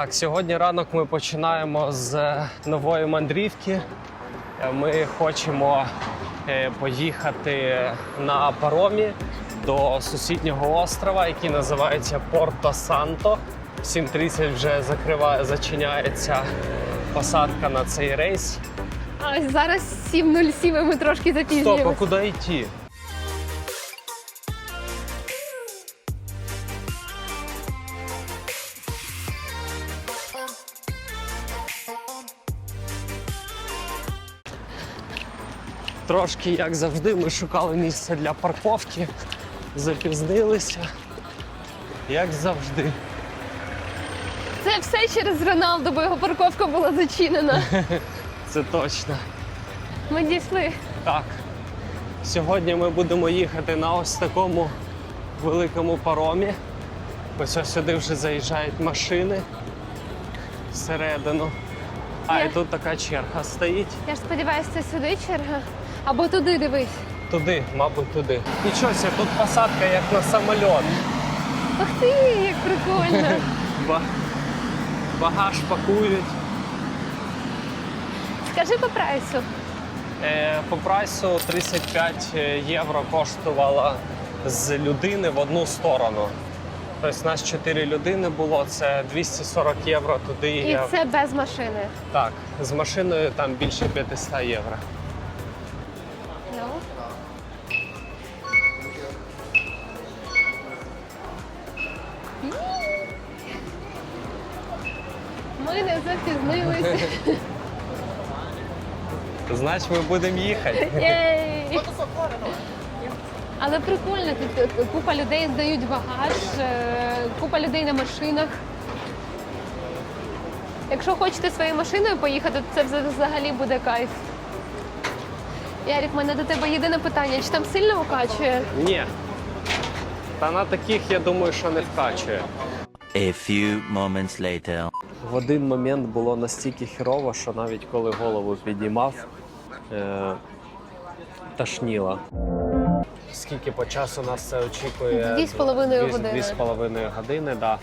Так, сьогодні ранок ми починаємо з нової мандрівки. Е, Ми хочемо е, поїхати на паромі до сусіднього острова, який називається Порто Санто. В 7.30 вже закриває, зачиняється посадка на цей рейс. А зараз 7.07, і ми трошки Стоп, а куди йти? Трошки, як завжди, ми шукали місце для парковки, запізнилися. Як завжди. Це все через Роналду, бо його парковка була зачинена. Це точно. Ми дійшли. Так. Сьогодні ми будемо їхати на ось такому великому паромі. Ось ось сюди вже заїжджають машини всередину. А, Я- і тут така черга стоїть. Я ж сподіваюся, це сюди черга. Або туди дивись. Туди, мабуть, туди. Нічого себе, тут посадка як на самольот. Ах ти, як прикольно. Ба- Багаж пакують. Скажи по прайсу. Е, По прайсу 35 євро коштувала з людини в одну сторону. Тобто нас 4 людини було, це 240 євро туди. І я- це без машини. Так, з машиною там більше 500 євро. Не запізнилися. Значить, ми будемо їхати. Єй! Але прикольно, тут е, купа людей здають багаж, е, купа людей на машинах. Якщо хочете своєю машиною поїхати, то це взагалі буде кайф. Ярік, в мене до тебе єдине питання: чи там сильно укачує? Ні. Та на таких, я думаю, що не вкачує. A few moments later. В один момент було настільки херово, що навіть коли голову підіймав, е- тошніло. Скільки по часу нас це очікує? Дві з половиною Дві- години. Дві з половиною години, да.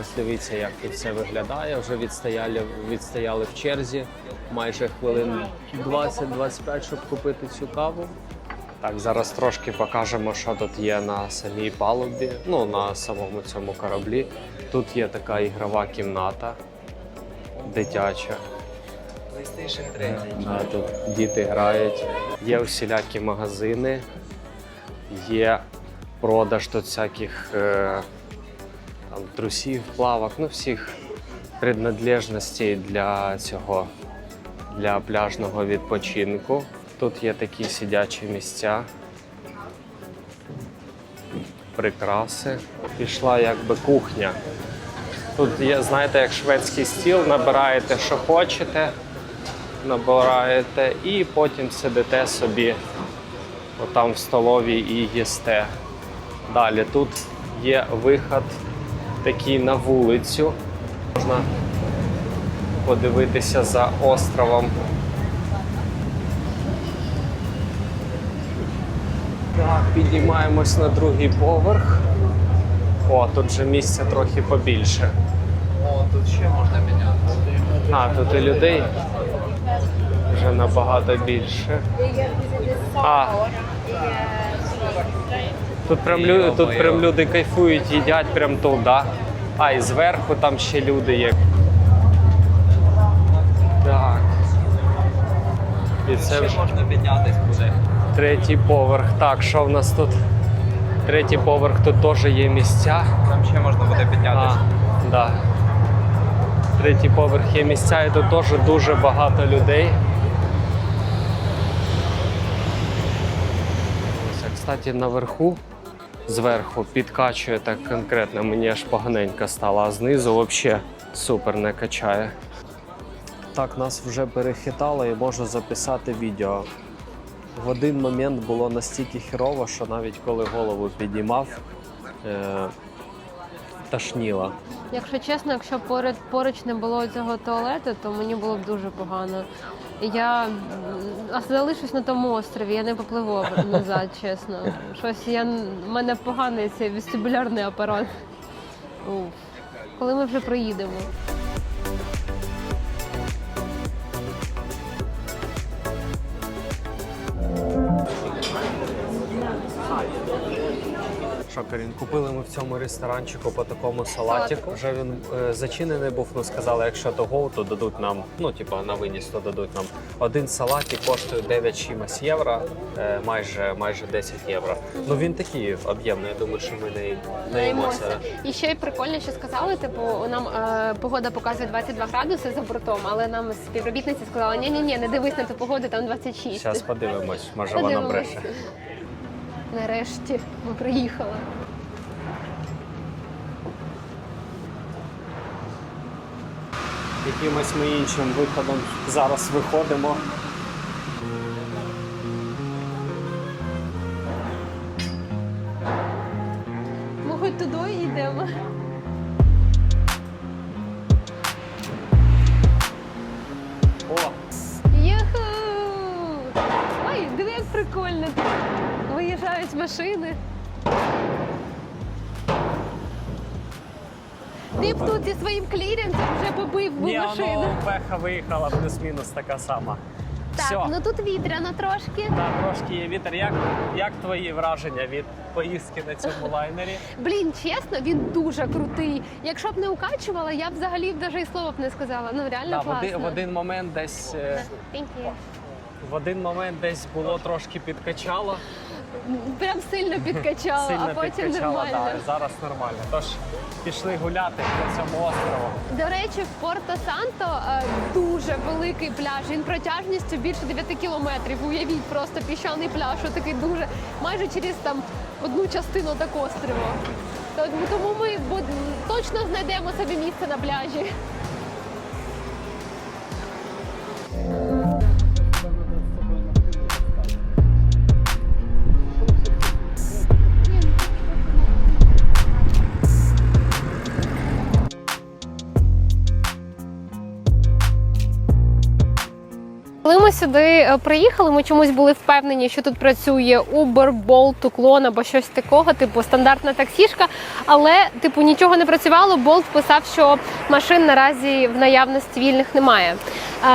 Ось дивіться, як тут все виглядає. Вже відстояли, відстояли в черзі майже хвилин 20-25, щоб купити цю каву. Так, зараз трошки покажемо, що тут є на самій палубі, ну на самому цьому кораблі. Тут є така ігрова кімната дитяча. PlayStation 3. Да, тут діти грають. Є всілякі магазини, є продаж тут всяких е, там, трусів, плавок, ну всіх принадлежностей для цього, для пляжного відпочинку. Тут є такі сидячі місця, прикраси. Пішла якби кухня. Тут є, знаєте, як шведський стіл, набираєте, що хочете набираєте і потім сидите собі отам в столовій і їсте. Далі тут є виход такий на вулицю. Можна подивитися за островом. Так, підіймаємось на другий поверх. О, тут же місця трохи побільше. О, тут ще можна підняти. А, тут і людей вже набагато більше. А. Тут прям, лю- тут прям люди кайфують, їдять прям тут, да? А, і зверху там ще люди є. Так. І це вже Ще можна піднятись буде. Третій поверх. Так, що в нас тут? Третій поверх тут теж є місця. Там ще можна буде А, да. Третій поверх є місця, і тут теж дуже багато людей. Ось, а, Кстати, наверху, зверху підкачує так конкретно, мені аж поганенько стало, а знизу взагалі супер не качає. Так, нас вже перехитало і можу записати відео. В один момент було настільки херово, що навіть коли голову підіймав, е- тошніло. Якщо чесно, якщо поруч, поруч не було цього туалету, то мені було б дуже погано. Я залишусь на тому острові, я не попливу назад, чесно. Щось я в мене поганий цей вестибулярний апарат. Уф. коли ми вже приїдемо. Що, Карін, купили ми в цьому ресторанчику по такому салатику. Вже він е, зачинений був. Ну сказали, якщо то гоу, то дадуть нам, ну типа на виніс, то дадуть нам один салатик коштує 9 чимось євро, е, майже майже 10 євро. Ну він такий об'ємний. Я думаю, що ми не наїмося. І ще й прикольно, що сказали, типу, нам е, погода показує 22 градуси за бортом, але нам співробітниця сказала, ні ні ні не дивись на ту погоду, там 26. Зараз подивимось, може вона Подивимось. бреше. Нарешті ми приїхали. Якимось ми іншим виходом зараз виходимо. Ти б тут зі своїм кліренсом вже побив би ні, машину. ну беха виїхала плюс-мінус така сама. Так, Все. ну тут вітряно трошки. Так, трошки є вітер. Як, як твої враження від поїздки на цьому лайнері? Блін, чесно, він дуже крутий. Якщо б не укачувала, я б взагалі б навіть і слова б не сказала. Ну реально Да, в, класно. в один момент десь е, Thank you. в один момент десь було трошки підкачало, Прям сильно підкачала, сильно а потім підкачало. нормально. Да, зараз нормально. Тож пішли гуляти по цьому острову. До речі, в Порто-Санто е, дуже великий пляж. Він протяжністю більше 9 кілометрів. Уявіть, просто піщаний пляж, такий дуже майже через там одну частину так острова. Тому ми точно знайдемо собі місце на пляжі. Сюди е, приїхали, ми чомусь були впевнені, що тут працює Uber, Bolt, Уклон або щось такого, типу стандартна таксішка. Але типу нічого не працювало. Bolt писав, що машин наразі в наявності вільних немає.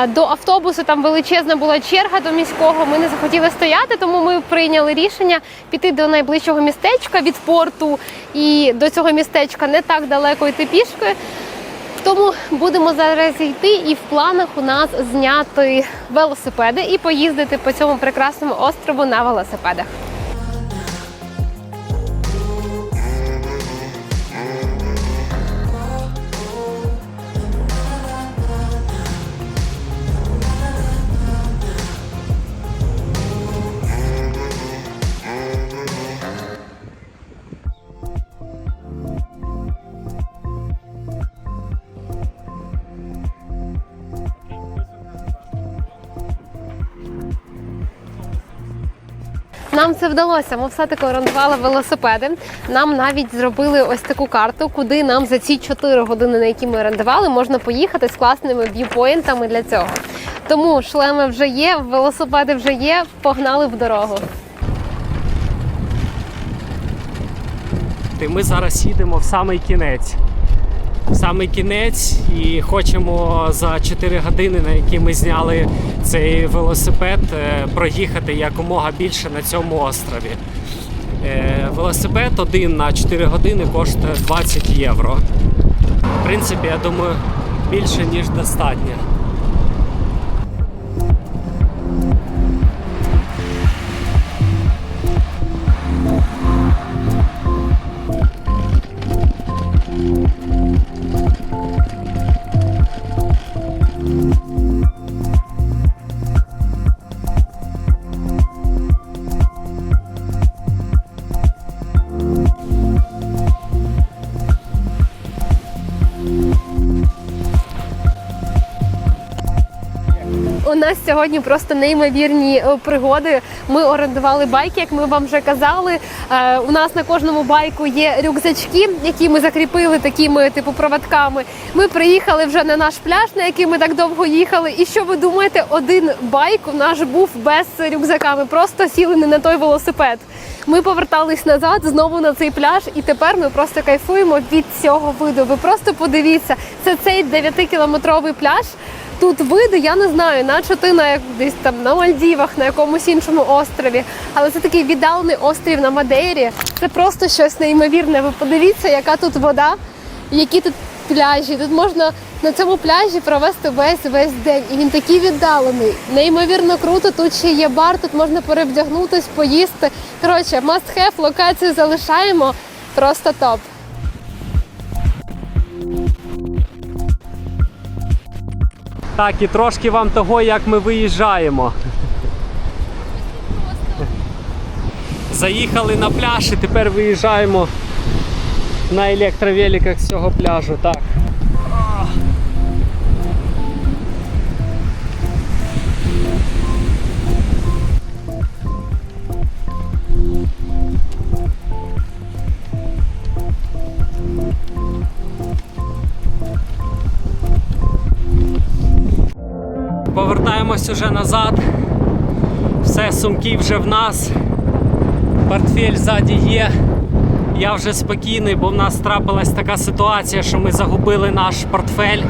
Е, До автобусу там величезна була черга до міського. Ми не захотіли стояти, тому ми прийняли рішення піти до найближчого містечка від порту. І до цього містечка не так далеко йти пішки. Тому будемо зараз йти, і в планах у нас зняти велосипеди і поїздити по цьому прекрасному острову на велосипедах. Це вдалося. Ми все-таки орендували велосипеди. Нам навіть зробили ось таку карту, куди нам за ці 4 години, на які ми орендували, можна поїхати з класними в'юпоінтами для цього. Тому шлеми вже є, велосипеди вже є. Погнали в дорогу. Ми зараз їдемо в самий кінець. В самий кінець і хочемо за 4 години, на які ми зняли цей велосипед, е, проїхати якомога більше на цьому острові. Е, Велосипед один на 4 години коштує 20 євро. В принципі, я думаю, більше ніж достатньо. Нас сьогодні просто неймовірні е, пригоди. Ми орендували байки, як ми вам вже казали. Е, У нас на кожному байку є рюкзачки, які ми закріпили такими типу проводками. Ми приїхали вже на наш пляж, на який ми так довго їхали. І що ви думаєте, один байк у нас був без рюкзака. Ми просто сіли не на той велосипед. Ми повертались назад знову на цей пляж, і тепер ми просто кайфуємо від цього виду. Ви просто подивіться, це цей 9-кілометровий пляж. Тут види, я не знаю, наче ти на десь там на Мальдівах, на якомусь іншому острові. Але це такий віддалений острів на Мадейрі. Це просто щось неймовірне. Ви подивіться, яка тут вода, які тут пляжі. Тут можна на цьому пляжі провести весь весь день. І він такий віддалений. Неймовірно круто. Тут ще є бар, тут можна перевдягнутись, поїсти. Коротше, must have, локацію залишаємо. Просто топ. Так, і трошки вам того, як ми виїжджаємо. Заїхали на пляж і тепер виїжджаємо на електровеликах з цього пляжу. Так. Уже назад. Все, сумки вже в нас. Портфель ззаді є. Я вже спокійний, бо в нас трапилась така ситуація, що ми загубили наш портфель.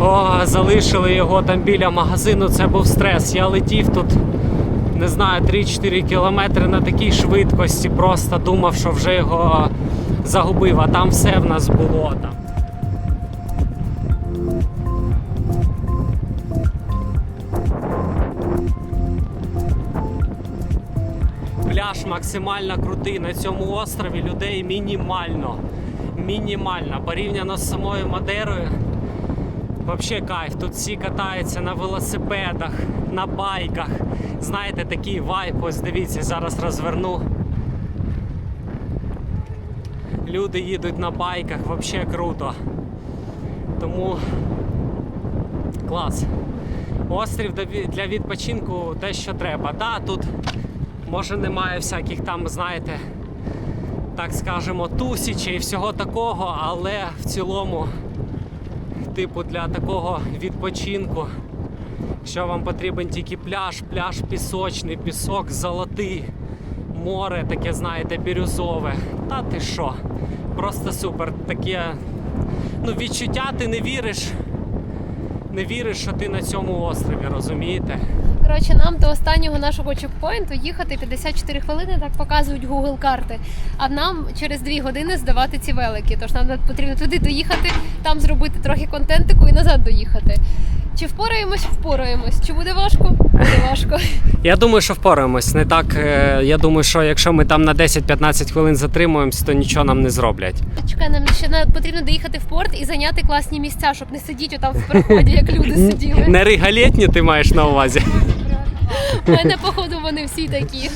О, залишили його там біля магазину. Це був стрес. Я летів тут, не знаю, 3-4 кілометри на такій швидкості. Просто думав, що вже його загубив, а там все в нас було. Там. Максимально крутий на цьому острові. Людей мінімально. Мінімально. Порівняно з самою Мадерою. Взагалі кайф. Тут всі катаються на велосипедах, на байках. Знаєте, такий вайп. Ось дивіться, зараз розверну. Люди їдуть на байках, взагалі круто. Тому клас. Острів для- відпочинку те, що треба. Да, тут може немає всяких там, знаєте, так скажемо, тусічей і всього такого, але в цілому, типу, для такого відпочинку, що вам потрібен тільки пляж, пляж пісочний, пісок золотий, море таке, знаєте, бірюзове. Та ти що? Просто супер. Таке ну, відчуття ти не віриш. Не віриш, що ти на цьому острові, розумієте? Коротше, нам до останнього нашого чекпоінту їхати 54 хвилини, так показують Google карти. А нам через 2 години здавати ці велики. Тож нам потрібно туди доїхати, там зробити трохи контентику і назад доїхати. Чи впораємось? Впораємось. Чи буде важко? Буде важко. Я думаю, що впораємось. Не так. е, Я думаю, що якщо ми там на 10-15 хвилин затримуємось, то нічого нам не зроблять. Чекай, нам ще потрібно доїхати в порт і зайняти класні місця, щоб не сидіти там в переході, як люди сиділи. Не ригалетні ти маєш на увазі. У мене, походу, вони всі такі.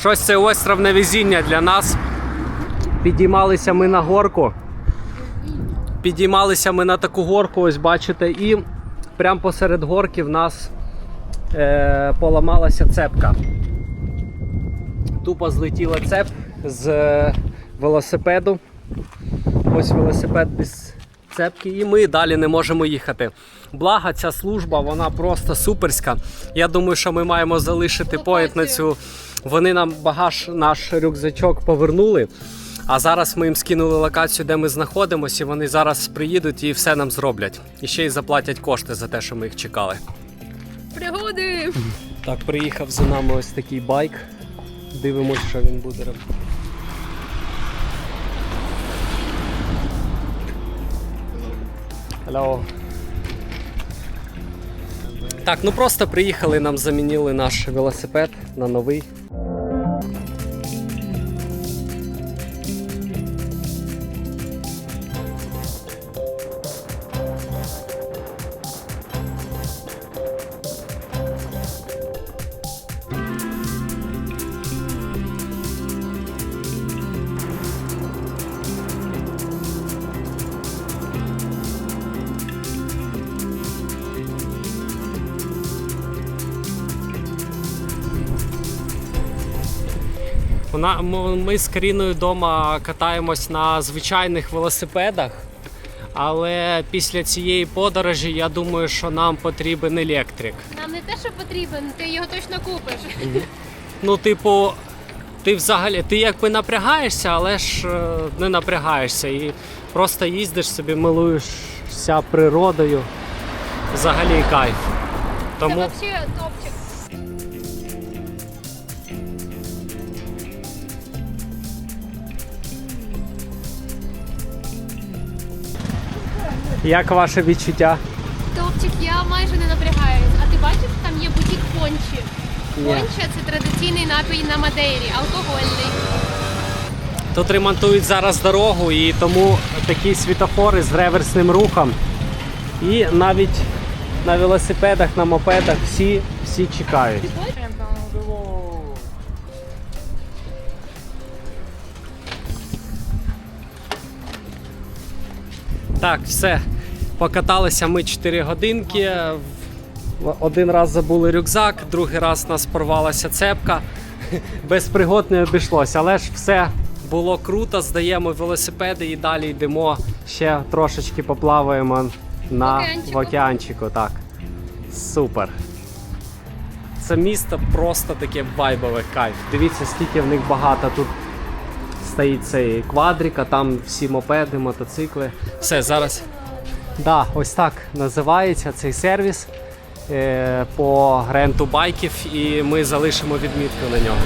Щось це остров невезіння для нас. Підіймалися ми на горку. Підіймалися ми на таку горку, ось бачите, і прямо посеред горки в нас е, поламалася цепка. Тупо злетіла цеп з е, велосипеду. Ось велосипед без цепки, і ми далі не можемо їхати. Благо, ця служба вона просто суперська. Я думаю, що ми маємо залишити поїзд на цю. Вони нам багаж, наш рюкзачок повернули. А зараз ми їм скинули локацію, де ми знаходимося, і вони зараз приїдуть і все нам зроблять. І ще й заплатять кошти за те, що ми їх чекали. Пригоди! Так, приїхав за нами ось такий байк. Дивимось, що він буде робити. Hello. Так, ну просто приїхали, нам замінили наш велосипед на новий. Ми з Каріною вдома катаємось на звичайних велосипедах, але після цієї подорожі я думаю, що нам потрібен електрик. Нам не те, що потрібен, ти його точно купиш. Ну, типу, ти взагалі ти якби напрягаєшся, але ж е, не напрягаєшся і просто їздиш собі, милуєшся природою. Взагалі кайф. Це взагалі топчик. Як ваше відчуття? Топчик, я майже не напрягаюсь. А ти бачиш, там є бутік пончі. Понча це традиційний напій на Мадейрі, алкогольний. Тут ремонтують зараз дорогу і тому такі світофори з реверсним рухом. І навіть на велосипедах, на мопедах всі, всі чекають. Так, все. Покаталися ми 4 годинки. Один раз забули рюкзак, другий раз нас порвалася цепка. Без пригод не обійшлося, але ж все було круто. Здаємо велосипеди і далі йдемо ще трошечки поплаваємо на океанчику. в океанчику. Так. Супер. Це місто просто таке вайбове кайф. Дивіться, скільки в них багато тут стоїть цей квадрик, а там всі мопеди, мотоцикли. Все, зараз. Да, ось так називається цей сервіс е, по ренту байків, і ми залишимо відмітку на нього.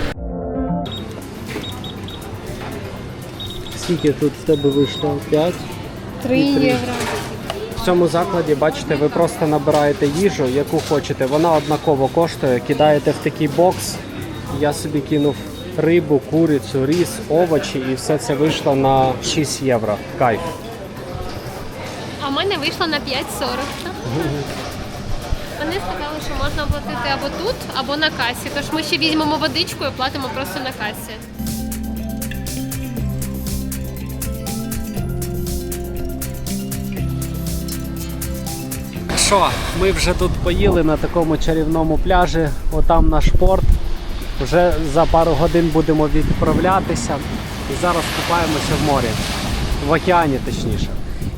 Скільки тут в тебе вийшло? 5? 3 І три. євро. В цьому закладі, бачите, ви просто набираєте їжу, яку хочете. Вона однаково коштує. Кидаєте в такий бокс. Я собі кинув рибу, курицю, рис, овочі, і все це вийшло на 6 євро. Кайф. А в мене вийшло на 5,40. Вони сказали, що можна оплатити або тут, або на касі. Тож ми ще візьмемо водичку і платимо просто на касі. Що, ми вже тут поїли на такому чарівному пляжі. Отам наш порт. Вже за пару годин будемо відправлятися. І зараз купаємося в морі. В океані, точніше.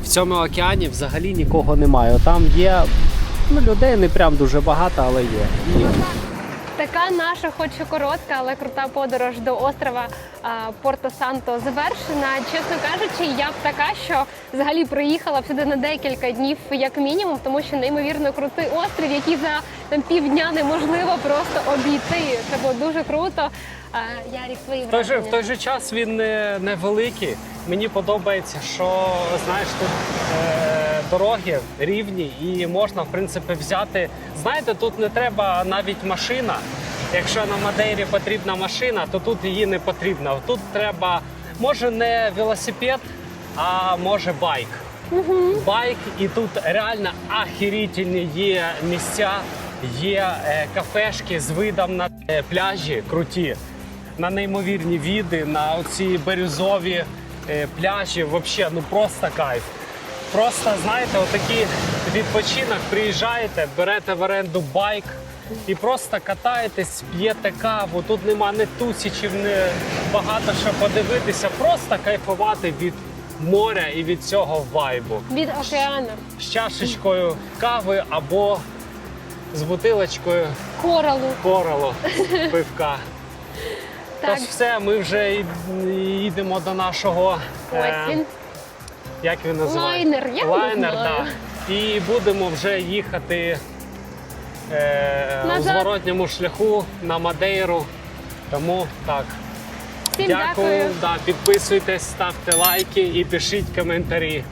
В цьому океані взагалі нікого немає. Там є ну, людей не прям дуже багато, але є. І Така наша, хоч і коротка, але крута подорож до острова Порто Санто завершена. Чесно кажучи, я б така, що взагалі приїхала б сюди на декілька днів, як мінімум, тому що неймовірно крутий острів, який за там півдня неможливо просто обійти. Це було дуже круто. Ярік, твої В той, же, в той же час він не, невеликий. Мені подобається, що знаєш, тут е, дороги рівні і можна, в принципі, взяти. Знаєте, тут не треба навіть машина. Якщо на Мадейрі потрібна машина, то тут її не потрібно. Тут треба, може, не велосипед, а може байк. Байк, і тут реально ахірительні є місця, є е, кафешки з видом на е, пляжі круті, на неймовірні віди, на оці бірюзові пляжі. Взагалі, ну просто кайф. Просто знаєте, отакий відпочинок, приїжджаєте, берете в оренду байк і просто катаєтесь, п'єте каву. Тут нема ні тусічів, ні багато що подивитися, просто кайфувати від моря і від цього вайбу від океану. з чашечкою кави або з бутилочкою Коралу. коралу пивка. Так. Тож все, ми вже їдемо до нашого. е, Ось він. як він називається? Лайнер, я не Лайнер, знаю. да. І будемо вже їхати е, у Назад. зворотньому шляху на Мадейру. Тому так. Всім дякую. Да, підписуйтесь, ставте лайки і пишіть коментарі.